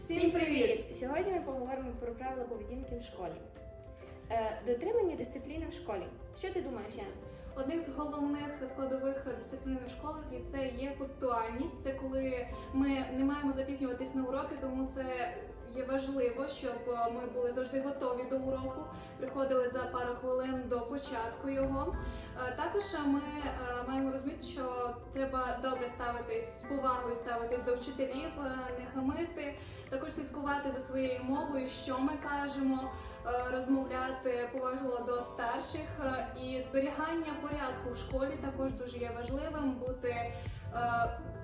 Всім привіт! Сьогодні ми поговоримо про правила поведінки в школі. Е, дотримання дисципліни в школі. Що ти думаєш, Яна? Одних з головних складових дисциплін в школах це є пунктуальність. Це коли ми не маємо запізнюватись на уроки, тому це є важливо, щоб ми були завжди готові до уроку, приходили за пару хвилин до початку його. Е, Також ми е, маємо розуміти, що треба добре ставитись з повагою, ставитись до вчителів, е, не хамити, також слідкувати за своєю мовою, що ми кажемо, е, розмовляти поважливо до старших е, і зберігання порядку в школі також дуже є важливим бути е,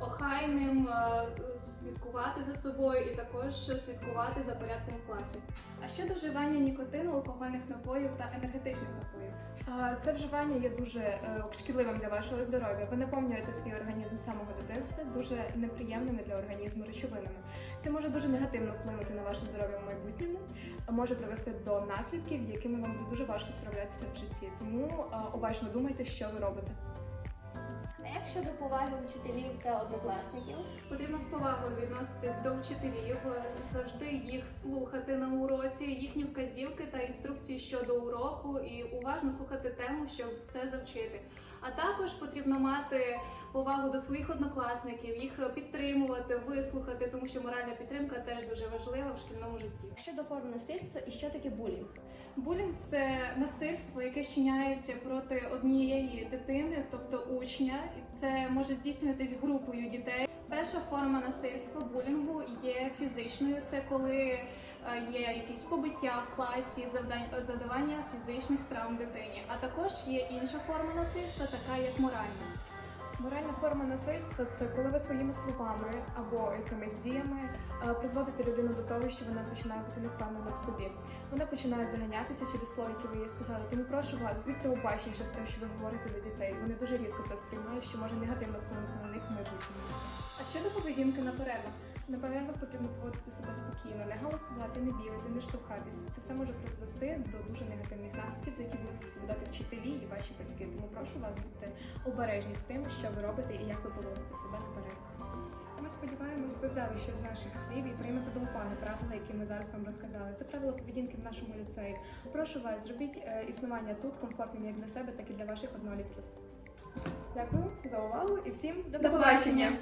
охайним, е, слідкувати за собою і також слідкувати за порядком в класі. А щодо вживання нікотину, алкогольних напоїв та енергетичних напоїв? Це вживання є дуже е, шкідливим для вашого здоров'я. Ви наповнюєте свій організм з самого дитинства дуже неприємними для організму речовинами. Це може дуже негативно вплинути на ваше здоров'я в майбутньому, може привести до наслідків, якими вам буде дуже важко справлятися в житті. Тому обачно думайте, що ви робите. А як щодо поваги вчителів та однокласників? Потрібно з повагою відноситись до вчителів, завжди їх слухати на уроці, їхні вказівки та інструкції щодо уроку, і уважно слухати тему, щоб все завчити. А також потрібно мати повагу до своїх однокласників, їх підтримувати, вислухати, тому що моральна підтримка теж дуже важлива в шкільному житті. Щодо форм насильства і що таке булінг? Булінг це насильство, яке вчиняється проти однієї дитини, тобто учня, і це може здійснюватись групою дітей. Перша форма насильства булінгу є фізичною. Це коли е, є якісь побиття в класі, задавання фізичних травм дитині. А також є інша форма насильства, така як моральна. Моральна форма насильства це коли ви своїми словами або якимись діями е, призводите людину до того, що вона починає бути невпевнена в собі. Вона починає заганятися через слово, яке ви їй сказали. Тому прошу вас, будьте обачніше з тим, що ви говорите до дітей. Вони дуже різко це сприймають, що може негативно вплинути на них в майбутньому. А щодо поведінки на перервах? На перервах потрібно поводити себе спокійно, не галасувати, не бігати, не штовхатися. Це все може призвести до дуже негативних наслідків, за які будуть відповідати вчителі і ваші батьки. Тому прошу вас будьте обережні з тим, що ви робите і як ви поводите себе наперед. Ми сподіваємось, ви взяли ще з наших слів і приймете до уваги правила, які ми зараз вам розказали. Це правила поведінки в нашому ліцеї. Прошу вас, зробіть е, існування тут комфортним як для себе, так і для ваших однолітків. Дякую за увагу і всім До побачення!